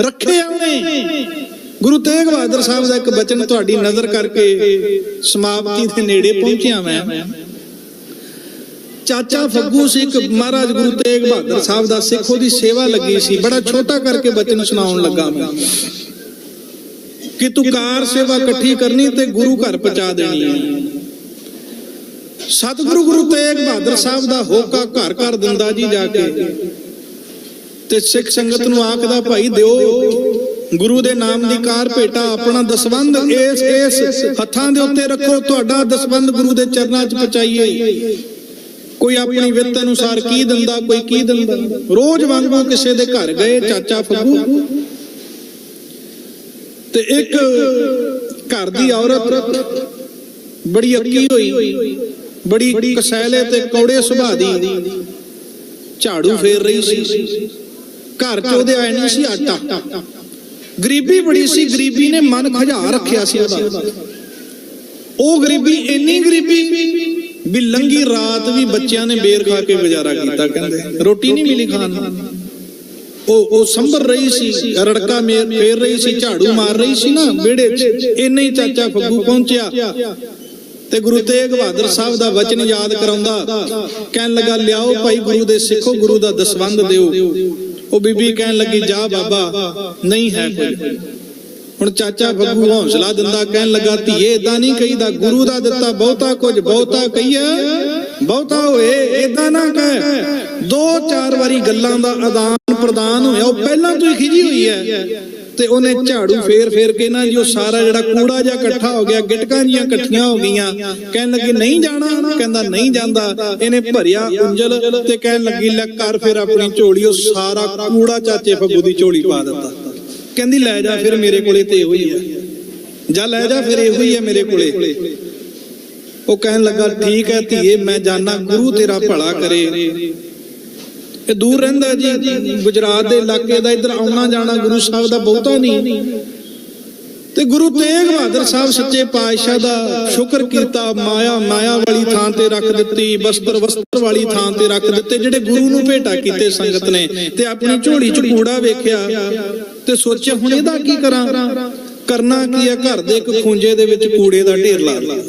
ਰੱਖੇ ਉਹਨੇ ਗੁਰੂ ਤੇਗ ਬਹਾਦਰ ਸਾਹਿਬ ਦਾ ਇੱਕ ਬਚਨ ਤੁਹਾਡੀ ਨਜ਼ਰ ਕਰਕੇ ਸਮਾਪਤੀ ਦੇ ਨੇੜੇ ਪਹੁੰਚਿਆ ਮੈਂ। ਚਾਚਾ ਫੱਗੂ ਸੀ ਇੱਕ ਮਹਾਰਾਜ ਗੁਰੂ ਤੇਗ ਬਹਾਦਰ ਸਾਹਿਬ ਦਾ ਸਿੱਖ, ਉਹਦੀ ਸੇਵਾ ਲੱਗੀ ਸੀ, ਬੜਾ ਛੋਟਾ ਕਰਕੇ ਬਚਨ ਸੁਣਾਉਣ ਲੱਗਾ ਮੈਂ। ਕਿ ਤੂੰ ਕਾਰ ਸੇਵਾ ਇਕੱਠੀ ਕਰਨੀ ਤੇ ਗੁਰੂ ਘਰ ਪਹੁੰਚਾ ਦੇਣੀ ਸਤਿਗੁਰੂ ਗੁਰੂ ਤੇਗ ਬਹਾਦਰ ਸਾਹਿਬ ਦਾ ਹੋਕਾ ਘਰ ਘਰ ਦਿੰਦਾ ਜੀ ਜਾ ਕੇ। ਤੇ ਸਿੱਖ ਸੰਗਤ ਨੂੰ ਆਖਦਾ, ਭਾਈ ਦਿਓ, ਗੁਰੂ ਦੇ ਨਾਮ ਦੀ ਕਾਰ ਭੇਟਾ ਆਪਣਾ ਦਸਵੰਦ ਇਸ ਇਸ ਹੱਥਾਂ ਦੇ ਉੱਤੇ ਰੱਖੋ, ਤੁਹਾਡਾ ਦਸਵੰਦ ਗੁਰੂ ਦੇ ਚਰਨਾਂ 'ਚ ਪਹੁੰਚਾਈਏ। ਕੋਈ ਆਪਣੀ ਵਿੱਤ ਅਨੁਸਾਰ ਕੀ ਦਿੰਦਾ, ਕੋਈ ਕੀ ਦਿੰਦਾ। ਰੋਜ਼ ਵਾਂਗੂ ਕਿਸੇ ਦੇ ਘਰ ਗਏ, ਚਾਚਾ ਫੱਗੂ। ਤੇ ਇੱਕ ਘਰ ਦੀ ਔਰਤ ਬੜੀ ਅੱਕੀ ਹੋਈ। ਬੜੀ ਕਸੈਲੇ ਤੇ ਕੌੜੇ ਸੁਭਾਅ ਦੀ ਝਾੜੂ ਫੇਰ ਰਹੀ ਸੀ। ਘਰ ਚ ਉਹਦੇ ਆਏ ਨਹੀਂ ਸੀ ਆਟਾ। ਗਰੀਬੀ ਬੜੀ ਸੀ, ਗਰੀਬੀ ਨੇ ਮਨ ਖਜਾ ਰੱਖਿਆ ਸੀ ਉਹਦਾ। ਉਹ ਗਰੀਬੀ ਇੰਨੀ ਗਰੀਬੀ ਵੀ ਲੰਗੀ ਰਾਤ ਵੀ ਬੱਚਿਆਂ ਨੇ ਬੇਰ ਖਾ ਕੇ ਗੁਜ਼ਾਰਾ ਕੀਤਾ, ਕਹਿੰਦੇ। ਰੋਟੀ ਨਹੀਂ ਮਿਲੀ ਖਾਣ ਨੂੰ। ਉਹ ਉਹ ਸੰਭਰ ਰਹੀ ਸੀ, ਰੜਕਾ ਮੇਰ ਫੇਰ ਰਹੀ ਸੀ, ਝਾੜੂ ਮਾਰ ਰਹੀ ਸੀ ਨਾ, ਵਿਹੜੇ 'ਚ। ਇੰਨੇ ਹੀ ਚਾਚਾ ਫੱਗੂ ਪਹੁੰਚਿਆ। ਤੇ ਗੁਰੂ ਤੇਗ ਬਹਾਦਰ ਸਾਹਿਬ ਦਾ ਵਚਨ ਯਾਦ ਕਰਾਉਂਦਾ, ਕਹਿਣ ਲੱਗਾ, ਲਿਆਓ ਭਾਈ ਗੁਰੂ ਦੇ ਸਿੱਖੋ, ਗੁਰੂ ਦਾ ਦਸਵੰਦ ਦਿਓ। ਉਹ ਬੀਬੀ ਕਹਿਣ ਲੱਗੀ, ਜਾ ਬਾਬਾ, ਨਹੀਂ ਹੈ ਕੋਈ। ਹੁਣ ਚਾਚਾ ਬੱਬੂ ਹੌਸਲਾ ਦਿੰਦਾ, ਕਹਿਣ ਲੱਗਾ, ਧੀਏ ਇਦਾਂ ਨਹੀਂ ਕਹੀਦਾ, ਗੁਰੂ ਦਾ ਦਿੱਤਾ ਬਹੁਤਾ ਕੁਝ, ਬਹੁਤਾ ਕਹੀਏ ਬਹੁਤਾ ਹੋਏ ਇਦਾਂ ਨਾ ਕਹਿ। ਦੋ ਚਾਰ ਵਾਰੀ ਗੱਲਾਂ ਦਾ ਆਦਾਨ ਪ੍ਰਦਾਨ ਹੋਇਆ, ਉਹ ਪਹਿਲਾਂ ਤੋਂ ਹੀ ਖਿਜੀ ਹੋਈ ਹੈ। ਤੇ ਉਹਨੇ ਝਾੜੂ ਫੇਰ ਫੇਰ ਕੇ ਨਾ ਜੀ, ਉਹ ਸਾਰਾ ਜਿਹੜਾ ਕੂੜਾ ਜਿਹਾ ਇਕੱਠਾ ਹੋ ਗਿਆ, ਗਿਟਕਾਂ ਜੀਆਂ ਇਕੱਠੀਆਂ ਹੋ ਗਈਆਂ। ਕਹਿਣ ਲੱਗੀ, ਨਹੀਂ ਜਾਣਾ। ਕਹਿੰਦਾ, ਨਹੀਂ ਜਾਂਦਾ। ਇਹਨੇ ਭਰਿਆ ਉਂਜਲ ਤੇ ਕਹਿਣ ਲੱਗੀ, ਲੈ ਕਰ ਫਿਰ ਆਪਣੀ ਝੋਲੀ। ਉਹ ਸਾਰਾ ਕੂੜਾ ਚਾਚੇ ਫੱਗੂ ਦੀ ਝੋਲੀ ਪਾ ਦਿੱਤਾ। ਕਹਿੰਦੀ, ਲੈ ਜਾ ਫਿਰ ਮੇਰੇ ਕੋਲੇ ਤੇ ਇਹੋ ਹੀ ਹੈ ਜਾ ਲੈ ਜਾ ਫਿਰ ਇਹੋ ਹੀ ਹੈ ਮੇਰੇ ਕੋਲੇ। ਉਹ ਕਹਿਣ ਲੱਗਾ, ਠੀਕ ਹੈ ਧੀਏ, ਮੈਂ ਜਾਣਾ ਗੁਰੂ ਤੇਰਾ ਭਲਾ ਕਰੇ। ਇਹ ਦੂਰ ਰਹਿੰਦਾ ਜੀ। ਗੁਜਰਾਤ ਦੇ ਇਲਾਕੇ ਦਾ ਇੱਧਰ ਆਉਣਾ ਜਾਣਾ ਗੁਰੂ ਸਾਹਿਬ ਦਾ ਬਹੁਤਾ ਨਹੀਂ। ਤੇ ਗੁਰੂ ਤੇਗ ਬਹਾਦਰ ਸਾਹਿਬ ਸੱਚੇ ਪਾਤਸ਼ਾਹ ਦਾ ਸ਼ੁਕਰ ਕੀਤਾ, ਮਾਇਆ ਮਾਇਆ ਵਾਲੀ ਥਾਂ ਤੇ ਰੱਖ ਦਿੱਤੀ ਵਸਤਰ ਵਸਤਰ ਵਾਲੀ ਥਾਂ ਤੇ ਰੱਖ ਦਿੱਤੇ, ਜਿਹੜੇ ਗੁਰੂ ਨੂੰ ਭੇਟਾ ਕੀਤੇ ਸੰਗਤ ਨੇ। ਤੇ ਆਪਣੀ ਝੋਲੀ 'ਚ ਕੂੜਾ ਵੇਖਿਆ ਤੇ ਸੋਚਿਆ, ਹੁਣ ਇਹਦਾ ਕੀ ਕਰਾਂ? ਕਰਨਾ ਕੀ ਹੈ? ਘਰ ਦੇ ਇੱਕ ਖੂੰਜੇ ਦੇ ਵਿੱਚ ਕੂੜੇ ਦਾ ਢੇਰ ਲਾ ਲਿਆ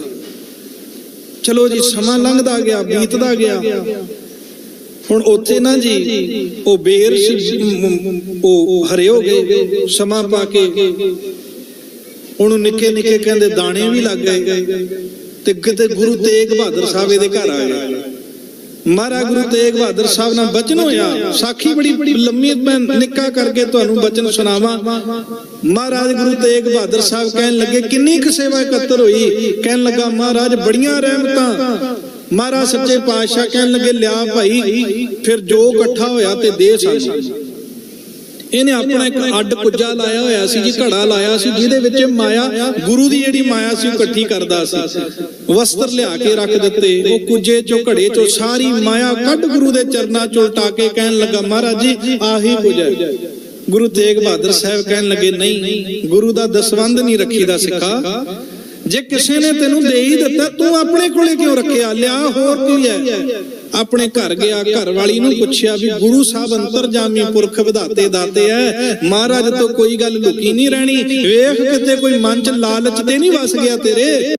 ਚਲੋ ਜੀ, ਸਮਾਂ ਲੰਘਦਾ ਗਿਆ, ਬੀਤਦਾ ਗਿਆ। ਹੁਣ ਉੱਥੇ ਨਾ ਜੀ, ਉਹ ਬੇਰ ਉਹ ਹਰੇ ਸਮਾਂ ਪਾ ਕੇ। ਉਹਨੂੰ ਨਿੱਕੇ ਨਿੱਕੇ ਕਹਿੰਦੇ ਦਾਣੇ ਵੀ ਲੱਗ ਗਏ ਤੇ ਕਿਤੇ ਗੁਰੂ ਤੇਗ ਬਹਾਦਰ ਸਾਹਿਬ ਇਹਦੇ ਘਰ ਆ ਗਏ ਮਹਾਰਾਜ ਗੁਰੂ ਤੇਗ ਬਹਾਦਰ ਸਾਹਿਬ ਨਾਲ ਬਚਨ ਹੋਇਆ। ਸਾਖੀ ਬੜੀ ਬੜੀ ਲੰਮੀ ਮੈਂ ਨਿੱਕਾ ਕਰਕੇ ਤੁਹਾਨੂੰ ਬਚਨ ਸੁਣਾਵਾਂ। ਮਹਾਰਾਜ ਗੁਰੂ ਤੇਗ ਬਹਾਦਰ ਸਾਹਿਬ ਕਹਿਣ ਲੱਗੇ, ਕਿੰਨੀ ਕੁ ਸੇਵਾ ਇਕੱਤਰ ਹੋਈ? ਕਹਿਣ ਲੱਗਾ, ਮਹਾਰਾਜ ਬੜੀਆਂ ਰਹਿਮਤਾਂ। ਮਹਾਰਾਜ ਸੱਚੇ ਪਾਤਸ਼ਾਹ ਕਹਿਣ ਲੱਗੇ, ਲਿਆ ਭਾਈ, ਫਿਰ ਜੋ ਇਕੱਠਾ ਹੋਇਆ ਤੇ ਦੇ ਸਾਨੂੰ। ਇਹਨੇ ਆਪਣਾ ਇੱਕ ਅੱਡ ਕੁੱਜਾ ਲਾਇਆ ਹੋਇਆ ਸੀ ਜੀ, ਘੜਾ ਲਾਇਆ ਸੀ, ਜਿਹਦੇ ਵਿੱਚ ਮਾਇਆ, ਗੁਰੂ ਦੀ ਜਿਹੜੀ ਮਾਇਆ ਸੀ ਉਹ ਇਕੱਠੀ ਕਰਦਾ ਸੀ। ਵਸਤਰ ਲਿਆ ਕੇ ਰੱਖ ਦਿੱਤੇ, ਉਹ ਕੁੱਜੇ ਚੋਂ, ਘੜੇ ਚੋਂ, ਸਾਰੀ ਮਾਇਆ ਕੱਢ ਗੁਰੂ ਦੇ ਚਰਨਾਂ ਚ ਉਲਟਾ ਕੇ ਕਹਿਣ ਲੱਗਾ, ਮਹਾਰਾਜ ਜੀ, ਆਹੀ ਕੁਝ ਹੈ। ਗੁਰੂ ਤੇਗ ਬਹਾਦਰ ਸਾਹਿਬ ਕਹਿਣ ਲੱਗੇ, ਨਹੀਂ, ਗੁਰੂ ਦਾ ਦਸਵੰਦ ਨਹੀਂ ਰੱਖੀਦਾ ਸਿੱਖਾ। ਜੇ ਕਿਸੇ ਨੇ ਤੈਨੂੰ ਦੇ ਹੀ ਦਿੱਤਾ ਤੂੰ ਆਪਣੇ ਕੋਲੇ ਕਿਉਂ ਰੱਖਿਆ? ਲਿਆ ਹੋਰ ਕੀ ਹੈ? ਆਪਣੇ ਘਰ ਗਿਆ ਘਰ ਵਾਲੀ ਨੂੰ ਪੁੱਛਿਆ ਵੀ ਗੁਰੂ ਸਾਹਿਬ ਅੰਤਰਜਾਮੀ ਪੁਰਖ ਵਿਧਾਤੇ ਦਾਤੇ ਐ। ਮਹਾਰਾਜ ਤੋਂ ਕੋਈ ਗੱਲ ਲੁਕੀ ਨਹੀਂ ਰਹਿਣੀ। ਵੇਖ ਕਿਤੇ ਕੋਈ ਮਨ ਚ ਲਾਲਚ ਤੇ ਨਹੀਂ ਵਸ ਗਿਆ ਤੇਰੇ।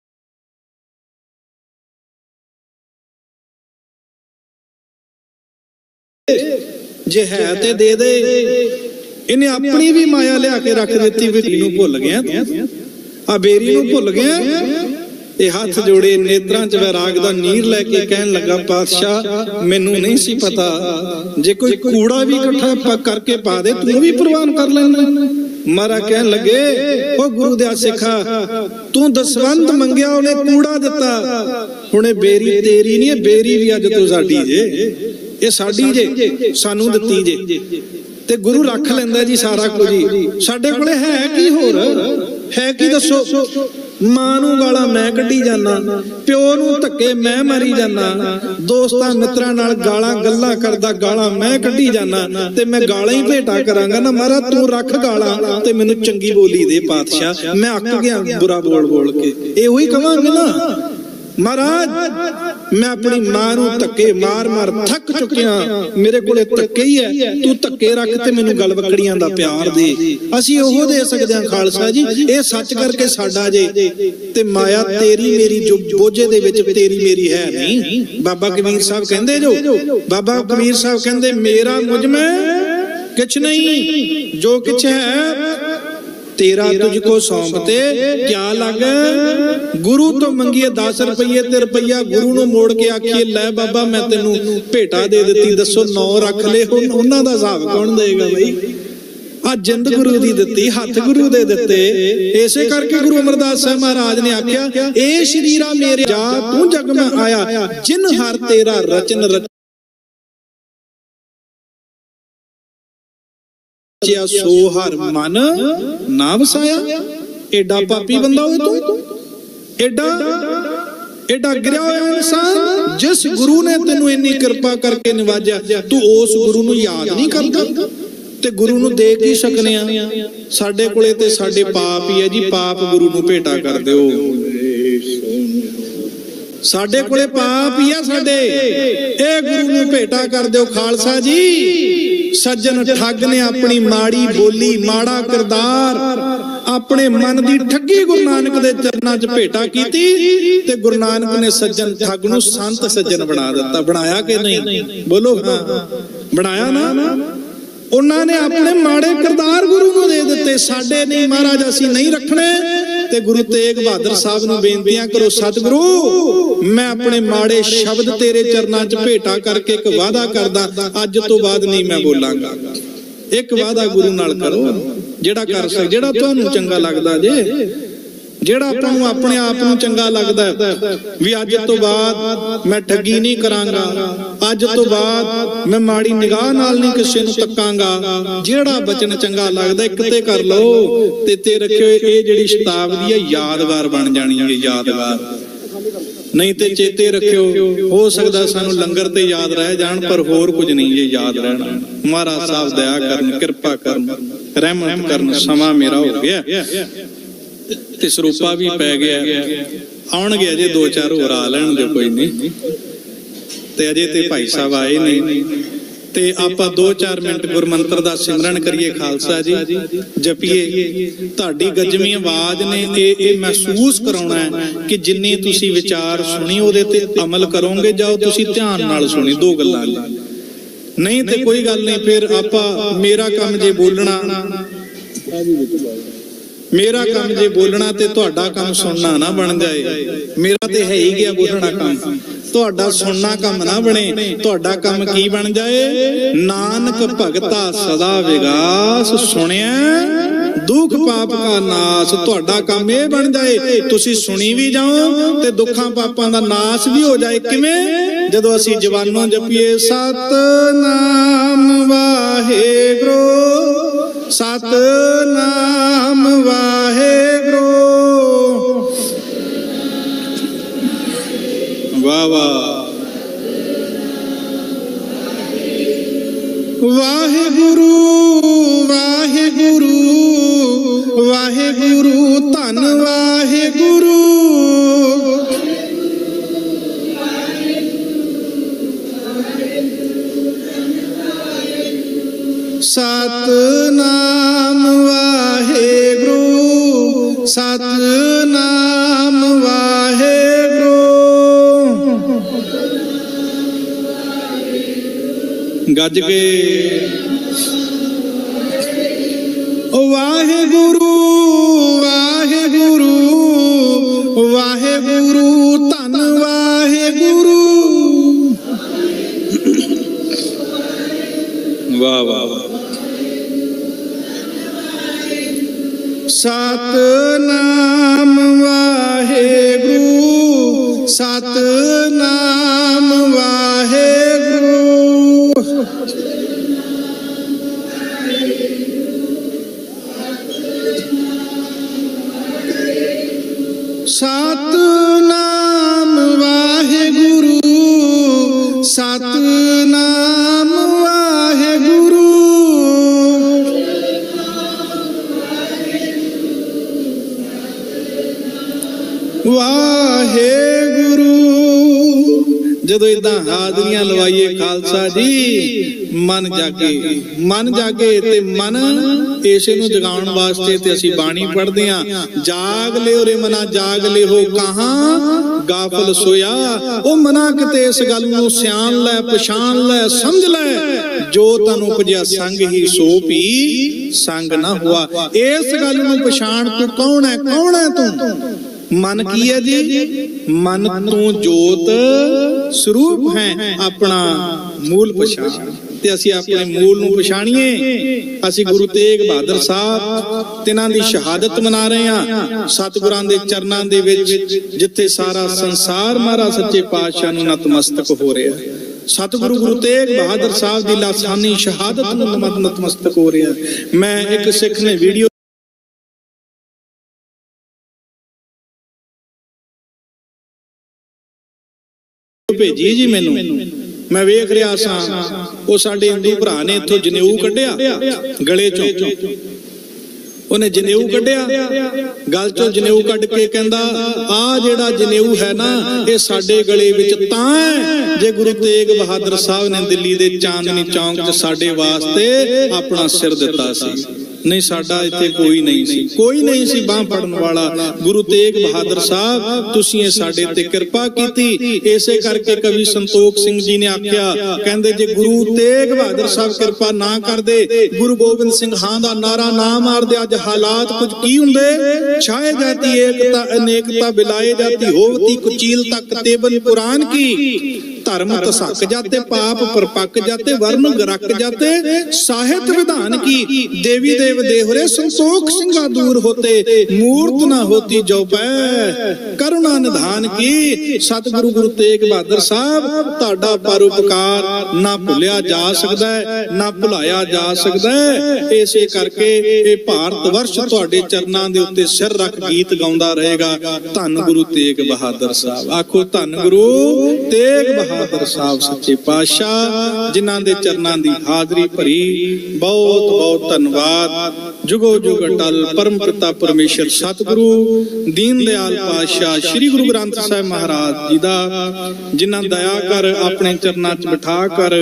ਜੇ ਹੈ ਤੇ ਦੇ ਦੇ। ਇਹਨੇ ਆਪਣੀ ਵੀ ਮਾਇਆ ਲਿਆ ਕੇ ਰੱਖ ਦਿੱਤੀ ਵੀ ਨੂੰ ਭੁੱਲ ਗਿਆ ਤੂੰ। ਆ ਬੇਰੀ ਨੂੰ ਭੁੱਲ ਗਿਆ? ਇਹ ਹੱਥ ਜੋੜੇ ਨੇਤਰਾਂ 'ਚ ਵੈਰਾਗ ਦਾ ਨੀਰ ਲੈ ਕੇ ਕਹਿਣ ਲੱਗਾ, ਪਾਤਸ਼ਾਹ, ਮੈਨੂੰ ਨਹੀਂ ਸੀ ਪਤਾ। ਜੇ ਕੋਈ ਕੂੜਾ ਵੀ ਇਕੱਠਾ ਕਰਕੇ ਪਾ ਦੇ, ਤੂੰ ਵੀ ਪ੍ਰਵਾਨ ਕਰ ਲੈਂਦਾ। ਮਾਰਾ ਕਹਿਣ ਲੱਗੇ, ਉਹ ਗੁਰੂ ਦੇ ਸਿੱਖਾ, ਤੂੰ ਦਸਵੰਦ ਮੰਗਿਆ, ਉਹਨੇ ਕੂੜਾ ਦਿੱਤਾ। ਹੁਣ ਇਹ ਬੇਰੀ ਤੇਰੀ ਨਹੀਂ, ਇਹ ਬੇਰੀ ਵੀ ਅੱਜ ਤੋਂ ਸਾਡੀ ਜੇ। ਇਹ ਸਾਡੀ ਜੇ, ਸਾਨੂੰ ਦਿੱਤੀ ਜੇ। ਤੇ ਗੁਰੂ ਰੱਖ ਲੈਂਦਾ ਜੀ ਸਾਰਾ ਕੁਝ ਸਾਡੇ ਕੋਲੇ ਹੈ ਕੀ ਹੋਰ? ਹੈ ਕੀ ਦੱਸੋ? ਮਾਂ ਨੂੰ ਗਾਲਾਂ ਮੈਂ ਕੱਢੀ ਜਾਣਾ ਪਿਓ ਨੂੰ ਧੱਕੇ ਮੈਂ ਮਾਰੀ ਜਾਣਾ ਦੋਸਤਾਂ ਮਿੱਤਰਾਂ ਨਾਲ ਗਾਲਾਂ ਗੱਲਾਂ ਕਰਦਾ ਗਾਲਾਂ ਮੈਂ ਕੱਢੀ ਜਾਣਾ ਤੇ ਮੈਂ ਗਾਲਾਂ ਹੀ ਭੇਟਾ ਕਰਾਂਗਾ ਨਾ ਮਾਰਾ ਤੂੰ ਰੱਖ ਗਾਲਾਂ ਤੇ ਮੈਨੂੰ ਚੰਗੀ ਬੋਲੀ ਦੇ ਪਾਤਸ਼ਾਹ, ਮੈਂ ਅੱਕ ਗਿਆ ਬੁਰਾ ਬੋਲ ਬੋਲ ਕੇ। ਇਹ ਉਹੀ ਕਵਾਂਗੇ ਨਾ। ਮਹਾਰਾਜ, ਮੈਂ ਆਪਣੀ ਮਾਂ ਨੂੰ ਧੱਕੇ ਮਾਰ ਮਾਰ ਥੱਕ ਚੁੱਕਿਆ ਮੇਰੇ ਕੋਲੇ ਧੱਕੇ ਹੀ ਹੈ। ਤੂੰ ਧੱਕੇ ਰੱਖ ਤੇ ਮੈਨੂੰ ਗਲ ਦਾ ਪਿਆਰ ਦੇ। ਅਸੀਂ ਉਹ ਦੇ ਸਕਦੇ ਹਾਂ ਖਾਲਸਾ ਜੀ। ਇਹ ਸੱਚ ਕਰਕੇ ਸਾਡਾ ਜੇ। ਤੇ ਮਾਇਆ ਤੇਰੀ ਮੇਰੀ ਜੋ ਬੋਝੇ ਦੇ ਵਿੱਚ ਤੇਰੀ ਮੇਰੀ ਹੈ ਨਹੀਂ। ਬਾਬਾ ਕਬੀਰ ਸਾਹਿਬ ਕਹਿੰਦੇ ਜੋ। ਬਾਬਾ ਕਬੀਰ ਸਾਹਿਬ ਕਹਿੰਦੇ, ਮੇਰਾ ਮੁਝ ਮੈਂ ਕਿਛ ਨਹੀਂ। ਜੋ ਕਿਛ ਹੈ ਤੇਰਾ ਤੁਝ ਕੋ ਸੌਂਪਤੇ ਕਿਆ ਲੱਗੇ? ਗੁਰੂ ਤੋਂ ਮੰਗੀਏ 10 ਰੁਪਏ ਤੇ ਰੁਪਈਆ ਗੁਰੂ ਨੂੰ ਮੋੜ ਕੇ ਆਖੀਏ, ਲੈ ਬਾਬਾ ਮੈਂ ਤੈਨੂੰ ਭੇਟਾ ਦੇ ਦਿੱਤੀ, ਦੱਸੋ ਨੌ ਰੱਖ ਲੈ ਹੁਣ ਉਹਨਾਂ ਦਾ ਹਿਸਾਬ ਕੌਣ ਦੇਗਾ ਬਈ? ਆ ਜਿੰਦ ਗੁਰੂ ਦੀ ਦਿੱਤੀ, ਹੱਥ ਗੁਰੂ ਦੇ ਦਿੱਤੇ। ਇਸੇ ਕਰਕੇ ਗੁਰੂ ਅਮਰਦਾਸ ਸਾਹਿਬ ਮਹਾਰਾਜ ਨੇ ਆਖਿਆ, ਇਹ ਸ਼ਰੀਰਾ ਮੇਰੇ ਜਾ ਤੂੰ ਜਗ ਮੈਂ ਆਇਆ, ਜਿਨ ਹਰ ਤੇਰਾ ਰਚਨ ਰਚਿਆ ਸੋ ਹਰ ਮਨ ਨਾ ਵਸਾਇਆ ਐਡਾ ਪਾਪੀ ਬੰਦਾ ਹੋਏ ਤੂੰ। ਐਡਾ ਐਡਾ ਗਿਰਿਆ ਹੋਇਆ ਇਨਸਾਨ, ਜਿਸ ਗੁਰੂ ਨੇ ਤੈਨੂੰ ਇੰਨੀ ਕਿਰਪਾ ਕਰਕੇ ਨਿਵਾਜਿਆ, ਤੂੰ ਉਸ ਗੁਰੂ ਨੂੰ ਯਾਦ ਨਹੀਂ ਕਰਦਾ। ਤੇ ਗੁਰੂ ਨੂੰ ਦੇਖ ਹੀ ਸਕਨੇ ਆ? ਸਾਡੇ ਕੋਲੇ ਤੇ ਸਾਡੇ ਪਾਪ ਹੀ ਹੈ ਜੀ, ਪਾਪ ਗੁਰੂ ਨੂੰ ਭੇਟਾ ਕਰ ਦਿਓ। ਸਾਡੇ ਕੋਲੇ ਪਾਪ ਹੀ ਆ ਸਾਡੇ। ਇਹ ਗੁਰੂ ਨੂੰ ਭੇਟਾ ਕਰ ਦਿਓ ਖਾਲਸਾ ਜੀ। ਸੱਜਣ ਠੱਗ ਨੇ ਆਪਣੀ ਮਾੜੀ ਬੋਲੀ ਮਾੜਾ ਕਿਰਦਾਰ ਆਪਣੇ ਮਨ ਦੀ ਠੱਗੀ ਗੁਰੂ ਨਾਨਕ ਦੇ ਚਰਨਾਂ 'ਚ ਭੇਟਾ ਕੀਤੀ ਤੇ ਗੁਰੂ ਨਾਨਕ ਨੇ ਸੱਜਣ ਠੱਗ ਨੂੰ ਸੰਤ ਸੱਜਣ ਬਣਾ ਦਿੱਤਾ। ਬਣਾਇਆ ਕਿ ਨਹੀਂ? ਬੋਲੋ। ਹਾਂ ਬਣਾਇਆ ਨਾ। ਉਹਨਾਂ ਨੇ ਆਪਣੇ ਮਾੜੇ ਕਿਰਦਾਰ ਗੁਰੂ ਨੂੰ ਦੇ ਦਿੱਤੇ। ਸਾਡੇ ਨਹੀਂ ਮਹਾਰਾਜ ਅਸੀਂ ਨਹੀਂ ਰੱਖਣੇ। ਤੇ ਗੁਰੂ ਤੇਗ ਬਹਾਦਰ ਸਾਹਿਬ ਨੂੰ ਬੇਨਤੀਆਂ ਕਰੋ, ਸਤਿਗੁਰੂ, ਮੈਂ ਆਪਣੇ ਮਾੜੇ ਸ਼ਬਦ ਤੇਰੇ ਚਰਨਾਂ 'ਚ ਭੇਟਾ ਕਰਕੇ ਇੱਕ ਵਾਅਦਾ ਕਰਦਾ, ਅੱਜ ਤੋਂ ਬਾਅਦ ਨਹੀਂ ਮੈਂ ਬੋਲਾਂਗਾ। ਇੱਕ ਵਾਅਦਾ ਗੁਰੂ ਨਾਲ ਕਰੋ, ਜਿਹੜਾ ਕਰ ਸਕ, ਜਿਹੜਾ ਤੁਹਾਨੂੰ ਚੰਗਾ ਲੱਗਦਾ ਜੇ। ਜਿਹੜਾ ਆਪਾਂ ਨੂੰ ਆਪਣੇ ਆਪ ਨੂੰ ਚੰਗਾ ਲੱਗਦਾ ਵੀ ਅੱਜ ਤੋਂ ਬਾਅਦ ਮੈਂ ਠੱਗੀ ਨਹੀਂ ਕਰਾਂਗਾ, ਅੱਜ ਤੋਂ ਬਾਅਦ ਮੈਂ ਮਾੜੀ ਨਿਗਾਹ ਨਾਲ ਨਹੀਂ ਕਿਸੇ ਨੂੰ ਤੱਕਾਂਗਾ। ਜਿਹੜਾ ਬਚਨ ਚੰਗਾ ਲੱਗਦਾ, ਇੱਕ ਤੇ ਕਰ ਲਓ ਤੇ ਤੇ ਰੱਖਿਓ, ਇਹ ਜਿਹੜੀ ਸ਼ਤਾਬਦੀ ਹੈ, ਯਾਦਗਾਰ ਬਣ ਜਾਣੀ ਹੈ, ਯਾਦਗਾਰ। ਨਹੀਂ ਤੇ ਚੇਤੇ ਰੱਖਿਓ, ਹੋ ਸਕਦਾ ਸਾਨੂੰ ਲੰਗਰ ਤੇ ਯਾਦ ਰਹਿ ਜਾਣ, ਪਰ ਹੋਰ ਕੁਝ ਨਹੀਂ ਇਹ ਯਾਦ ਰਹਿਣਾ। ਮਹਾਰਾਜ ਸਾਹਿਬ, ਦਇਆ ਕਰਨ, ਕਿਰਪਾ ਕਰਨ, ਰਹਿਮਤ ਕਰਨ, ਸਮਾਂ ਮੇਰਾ ਹੋ ਗਿਆ। ਤੇ ਸਰੂਪਾ ਵੀ ਪੈ ਗਿਆ। ਆਉਣਗੇ ਅਜੇ ਦੋ ਚਾਰ ਹੋਰ ਆ ਲੈਣ ਦੇ ਕੋਈ ਨਹੀਂ। ਤੇ ਅਜੇ ਤੇ ਭਾਈ ਸਾਹਿਬ ਆਏ ਨਹੀਂ। ਤੇ ਆਪਾਂ 2-4 ਮਿੰਟ ਗੁਰਮੰਤਰ ਦਾ ਸਿਮਰਨ ਕਰੀਏ ਖਾਲਸਾ ਜੀ। ਜਪੀਏ, ਤੁਹਾਡੀ ਗੱਜਵੀਂ ਆਵਾਜ਼ ਨੇ ਇਹ ਇਹ ਮਹਿਸੂਸ ਕਰਾਉਣਾ ਹੈ ਕਿ ਜਿੰਨੀ ਤੁਸੀਂ ਵਿਚਾਰ ਸੁਣੀ ਉਹਦੇ ਤੇ ਅਮਲ ਕਰੋਗੇ ਜਾਓ ਤੁਸੀਂ ਧਿਆਨ ਨਾਲ ਸੁਣੀ, ਦੋ ਗੱਲਾਂ ਨਹੀਂ ਤੇ ਕੋਈ ਗੱਲ ਨਹੀਂ, ਫਿਰ ਆਪਾਂ ਮੇਰਾ ਕੰਮ ਜੇ ਬੋਲਣਾ ਮੇਰਾ ਕੰਮ ਜੇ ਬੋਲਣਾ ਤੇ ਤੁਹਾਡਾ ਕੰਮ ਸੁਣਨਾ ਨਾ ਬਣ ਜਾਏ। ਮੇਰਾ ਤੇ ਹੈ ਹੀ ਗਿਆ ਬੋਲਣਾ ਕੰਮ। ਤੁਹਾਡਾ ਸੁਣਨਾ ਕੰਮ ਨਾ ਬਣੇ, ਤੁਹਾਡਾ ਕੰਮ ਕੀ ਬਣ ਜਾਏ? ਨਾਨਕ ਭਗਤਾ ਸਦਾ ਵਿਗਾਸ ਸੁਣਿਆ। ਦੁੱਖ ਪਾਪ ਕਾ ਨਾਸ, ਤੁਹਾਡਾ ਕੰਮ ਇਹ ਬਣ ਜਾਏ, ਤੁਸੀਂ ਸੁਣੀ ਵੀ ਜਾਓ ਤੇ ਦੁੱਖਾਂ ਪਾਪਾਂ ਦਾ ਨਾਸ ਵੀ ਹੋ ਜਾਏ। ਕਿਵੇਂ? ਜਦੋਂ ਅਸੀਂ ਜਵਾਨੋਂ ਜਪੀਏ, ਸਤਨਾਮ ਵਾਹਿਗੁਰੂ। ਸਤਨਾਮ ਵਾਹਿਗੁਰੂ। ਵਾਹ ਵਾਹ। ਵਾਹਿਗੁਰੂ ਵਾਹਿਗੁਰੂ ਵਾਹਿਗੁਰੂ ਧੰਨ ਗੱਜ ਕੇ। ਵਾਹਿਗੁਰੂ ਵਾਹਿਗੁਰੂ ਵਾਹਿਗੁਰੂ ਧੰਨ ਵਾਹਿਗੁਰੂ। ਵਾਹ ਵਾਹ। ਸਤਨਾਮ ਵਾਹਿਗੁਰੂ ਸਤਨਾਮ ਹਾਜ਼ਰੀਆਂ ਲਵਾਈਏ ਖਾਲਸਾ ਜੀ। ਮਨ ਜਾਗੇ। ਮਨ ਜਾਗੇ ਤੇ ਮਨ ਇਸੇ ਨੂੰ ਜਗਾਉਣ ਵਾਸਤੇ ਤੇ ਅਸੀਂ ਬਾਣੀ ਪੜ੍ਹਦੇ ਆਂ ਜਾਗ ਲਿਓ ਰੇ ਮਨਾ, ਜਾਗ ਲਿਓ ਕਹਾਂ। ਗਾਫਲ ਸੋਇਆ। ਉਹ ਮਨਾ ਕਿਤੇ ਇਸ ਗੱਲ ਨੂੰ ਸਿਆਣ ਲੈ, ਪਛਾਣ ਲੈ, ਸਮਝ ਲੈ। ਜੋ ਤਨ ਉਪਜਿਆ ਸੰਗ ਹੀ ਸੋ ਪੀ, ਸੰਗ ਨਾ ਹੁਆ। ਇਸ ਗੱਲ ਨੂੰ ਪਛਾਣ ਤੂੰ ਕੌਣ ਹੈ? ਕੌਣ ਹੈ ਤੂੰ? ਮਨ ਕੀ ਹੈ ਜੀ? ਮਨ ਤੂੰ ਜੋਤ ਸਰੂਪ ਹੈ ਆਪਣਾ ਮੂਲ ਪਛਾਣ। ਤੇ ਅਸੀਂ ਆਪਣੇ ਮੂਲ ਨੂੰ ਪਛਾਣੀਏ। ਅਸੀਂ ਗੁਰੂ ਤੇਗ ਬਹਾਦਰ ਸਾਹਿਬ ਤਿਨਾਂ ਦੀ ਸ਼ਹਾਦਤ ਮਨਾ ਰਹੇ ਹਾਂ। ਸਤਿਗੁਰਾਂ ਦੇ ਚਰਨਾਂ ਦੇ ਵਿੱਚ ਜਿੱਥੇ ਸਾਰਾ ਸੰਸਾਰ ਮਹਾਰਾਜ ਸੱਚੇ ਪਾਤਸ਼ਾਹ ਨੂੰ ਨਤਮਸਤਕ ਹੋ ਰਿਹਾ ਹੈ। ਸਤਿਗੁਰੂ ਗੁਰੂ ਤੇਗ ਬਹਾਦਰ ਸਾਹਿਬ ਦੀ ਲਾਸਾਨੀ ਸ਼ਹਾਦਤ ਨੂੰ ਨਤਮਸਤਕ ਹੋ ਰਿਹਾ ਮੈਂ ਇੱਕ ਸਿੱਖ ਨੇ ਵੀਡੀਓ ਭੇਜੀ ਜੀ ਮੈਨੂੰ। ਮੈਂ ਵੇਖ ਰਿਹਾ ਸਾਂ, ਉਹ ਸਾਡੇ ਹਿੰਦੂ ਭਰਾ ਨੇ ਇੱਥੋਂ ਜਨੇਊ ਕੱਢਿਆ, ਗਲੇ ਚੋਂ। ਉਹਨੇ ਜਨੇਊ ਕੱਢਿਆ, ਗਲ ਚੋਂ ਜਨੇਊ ਕੱਢ ਕੇ ਕਹਿੰਦਾ, ਆ ਜਿਹੜਾ ਜਨੇਊ ਹੈ ਨਾ, ਇਹ ਸਾਡੇ ਗਲੇ ਵਿੱਚ ਤਾਂ ਹੈ, ਜੇ ਗੁਰੂ ਤੇਗ ਬਹਾਦਰ ਸਾਹਿਬ ਨੇ ਦਿੱਲੀ ਦੇ ਚਾਂਦਨੀ ਚੌਂਕ 'ਚ ਸਾਡੇ ਵਾਸਤੇ ਆਪਣਾ ਸਿਰ ਦਿੱਤਾ ਸੀ। ਨਹੀਂ, ਸਾਡਾ ਇੱਥੇ ਕੋਈ ਨਹੀਂ ਸੀ। ਕੋਈ ਨਹੀਂ ਸੀ ਬਾਹ ਫੜਨ ਵਾਲਾ। ਗੁਰੂ ਤੇਗ ਬਹਾਦਰ ਸਾਹਿਬ, ਤੁਸੀਂ ਇਹ ਸਾਡੇ ਤੇ ਕਿਰਪਾ ਕੀਤੀ। ਇਸੇ ਕਰਕੇ ਕਵੀ ਸੰਤੋਖ ਸਿੰਘ ਜੀ ਨੇ ਆਖਿਆ, ਕਹਿੰਦੇ ਜੇ ਗੁਰੂ ਤੇਗ ਬਹਾਦਰ ਸਾਹਿਬ ਕਿਰਪਾ ਨਾ ਕਰਦੇ, ਗੁਰੂ ਗੋਬਿੰਦ ਸਿੰਘ ਹਾਂ ਦਾ ਨਾਰਾ ਨਾ ਮਾਰਦੇ, ਅੱਜ ਹਾਲਾਤ ਕੁਝ ਕੀ ਹੁੰਦੇ? ਛਾਏ ਜਾਤੀ ਏਕਤਾ ਅਨੇਕਤਾ ਬਿਲਾਏ ਜਾਤੀ, ਹੋਵਤੀ ਕੁਚੀਲ ਤੱਕ ਤੇਬਨ ਪੁਰਾਨ ਕੀ? ਧਰਮ ਤਸਕ ਜਾਤੇ, ਪਾਪ ਪਰਪੱਕ ਜਾਤੇ, ਵਰਨ ਗਰਕ ਜਾਤੇ, ਸਾਹਿਤ ਵਿਧਾਨ ਕੀ? ਦੇਵੀ ਦੇਵ ਦੇਹਰੇ ਸੰਤੋਖ ਸਿੰਘਾ ਦੂਰ ਹੋਤੇ, ਮੂਰਤ ਨਾ ਹੋਤੀ ਜੋ ਪੈ, ਕਰੁਣਾ ਨਿਧਾਨ ਕੀ? ਸਤਿਗੁਰੂ ਗੁਰੂ ਤੇਗ ਬਹਾਦਰ ਸਾਹਿਬ, ਤੁਹਾਡਾ ਪਰਉਪਕਾਰ ਨਾ ਭੁੱਲਿਆ ਜਾ ਸਕਦਾ ਹੈ, ਨਾ ਭੁਲਾਇਆ ਜਾ ਸਕਦਾ ਹੈ। ਇਸੇ ਕਰਕੇ ਇਹ ਭਾਰਤ ਵਰਸ਼ ਤੁਹਾਡੇ ਚਰਨਾਂ ਦੇ ਉੱਤੇ ਸਿਰ ਰੱਖ ਗੀਤ ਗਾਉਂਦਾ ਰਹੇਗਾ ਧੰਨ ਗੁਰੂ ਤੇਗ ਬਹਾਦਰ ਸਾਹਿਬ। ਆਖੋ ਧੰਨ ਗੁਰੂ ਤੇਗ ਬਹਾਦਰ ਸਾਹਿਬ ਸੱਚੇ ਪਾਤਸ਼ਾਹ ਜਿਨ੍ਹਾਂ ਦੇ ਚਰਨਾਂ ਦੀ ਹਾਜ਼ਰੀ ਭਰੀ ਬਹੁਤ ਬਹੁਤ ਧੰਨਵਾਦ। ਜੁਗੋ ਜੁਗ ਅਟਲ, ਪਰਮ ਪਿਤਾ ਪਰਮੇਸ਼ਰ, ਸਤਿਗੁਰੂ, ਦੀਨ ਦਿਆਲ ਪਾਤਸ਼ਾਹ, ਸ੍ਰੀ ਗੁਰੂ ਗ੍ਰੰਥ ਸਾਹਿਬ ਮਹਾਰਾਜ ਜੀ ਦਾ, ਜਿਨ੍ਹਾਂ ਦਇਆ ਕਰ, ਆਪਣੇ ਚਰਨਾਂ 'ਚ ਬਿਠਾ ਕਰ,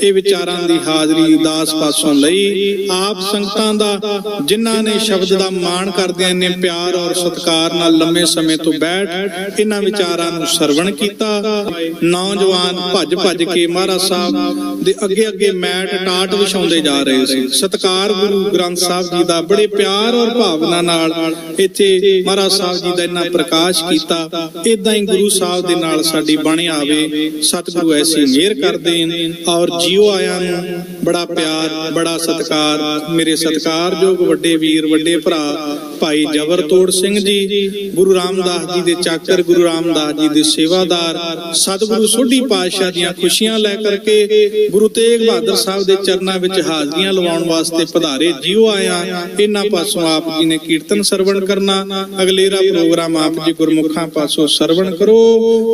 ਇਹ ਵਿਚਾਰਾਂ ਦੀ ਹਾਜ਼ਰੀ ਦਾਸ ਪਾਸੋਂ ਲਈ, ਆਪ ਸੰਗਤਾਂ ਦਾ, ਜਿਨ੍ਹਾਂ ਨੇ ਸ਼ਬਦ ਦਾ ਮਾਣ ਕਰਦਿਆਂ ਨੇ ਪਿਆਰ ਔਰ ਸਤਿਕਾਰ ਨਾਲ ਲੰਮੇ ਸਮੇਂ ਤੋਂ ਬੈਠ ਇਹਨਾਂ ਵਿਚਾਰਾਂ ਨੂੰ ਸਰਵਣ ਕੀਤਾ। ਨੌਜਵਾਨ ਭੱਜ ਭੱਜ ਕੇ ਮਹਾਰਾਜ ਸਾਹਿਬ ਦੇ ਅੱਗੇ ਅੱਗੇ ਮੈਟ ਟਾਟ ਵਿਛਾਉਂਦੇ ਜਾ ਰਹੇ ਸੀ। ਸਤਿਕਾਰ ਗੁਰੂ ਗ੍ਰੰਥ ਸਾਹਿਬ ਜੀ ਦਾ ਬੜੇ ਪਿਆਰ ਔਰ ਭਾਵਨਾ ਨਾਲ ਇੱਥੇ ਮਹਾਰਾਜ ਸਾਹਿਬ ਜੀ ਦਾ ਇੰਨਾ ਪ੍ਰਕਾਸ਼ ਕੀਤਾ। ਇਦਾਂ ਹੀ ਗੁਰੂ ਸਾਹਿਬ ਦੇ ਨਾਲ ਸਾਡੀ ਬਣ ਆਵੇ। ਸਤਿਗੁਰੂ ਐਸੀ ਮਿਹਰ ਕਰਦੇ ਨੇ ਔਰ ਜੀਓ ਆਇਆਂ ਨੂੰ ਬੜਾ ਪਿਆਰ, ਬੜਾ ਸਤਿਕਾਰ। ਮੇਰੇ ਸਤਿਕਾਰਯੋਗ ਵੱਡੇ ਵੀਰ, ਵੱਡੇ ਭਰਾ, ਭਾਈ ਜਬਰਤੋੜ ਸਿੰਘ ਜੀ, ਗੁਰੂ ਰਾਮਦਾਸ ਜੀ ਦੇ ਚਾਕਰ, ਗੁਰੂ ਰਾਮਦਾਸ ਜੀ ਦੇ ਸੇਵਾਦਾਰ, ਸਤਿਗੁਰੂ ਸੋਢੀ ਪਾਤਸ਼ਾਹ ਦੀਆਂ ਖੁਸ਼ੀਆਂ ਲੈ ਕਰਕੇ ਗੁਰੂ ਤੇਗ ਬਹਾਦਰ ਸਾਹਿਬ ਦੇ ਚਰਨਾਂ ਵਿੱਚ ਹਾਜ਼ਰੀਆਂ ਲਵਾਉਣ ਵਾਸਤੇ ਪਧਾਰੇ ਜੀਓ ਆਇਆ ਇਹਨਾਂ ਪਾਸੋਂ ਆਪ ਜੀ ਨੇ ਕੀਰਤਨ ਸਰਵਣ ਕਰਨਾ। ਅਗਲੇਰਾ ਪ੍ਰੋਗਰਾਮ ਆਪ ਜੀ ਗੁਰਮੁਖਾਂ ਪਾਸੋਂ ਸਰਵਣ ਕਰੋ।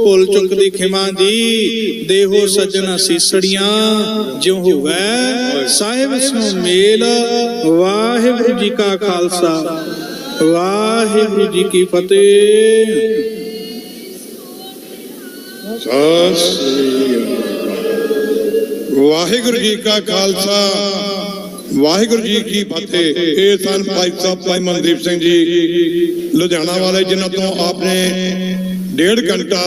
ਭੁੱਲ ਚੁੱਕ ਦੀ ਖਿਮਾ ਜੀ, ਦੇਹੋ ਸਜਣ ਸੀਸੜੀਆਂ ਜਿਉ ਹੋਵੇ ਸਾਹਿਬ ਸੋ ਮੇਲ। ਵਾਹਿਗੁਰੂ ਜੀ ਕਾ ਖਾਲਸਾ, ਵਾਹਿਗੁਰੂ ਜੀ ਕੀ ਫਤਿਹ। ਸਤਿ ਸ੍ਰੀ ਅਕਾਲ। ਵਾਹਿਗੁਰੂ ਜੀ ਕਾ ਖਾਲਸਾ ਵਾਹਿਗੁਰੂ ਜੀ ਕੀ ਫਤਿਹ। ਇਹ ਸਨ ਭਾਈ ਸਾਹਿਬ, ਭਾਈ ਮਨਦੀਪ ਸਿੰਘ ਜੀ। ਲੁਧਿਆਣਾ ਵਾਲੇ, ਜਿਨ੍ਹਾਂ ਤੋਂ ਆਪਨੇ ਡੇਢ ਘੰਟਾ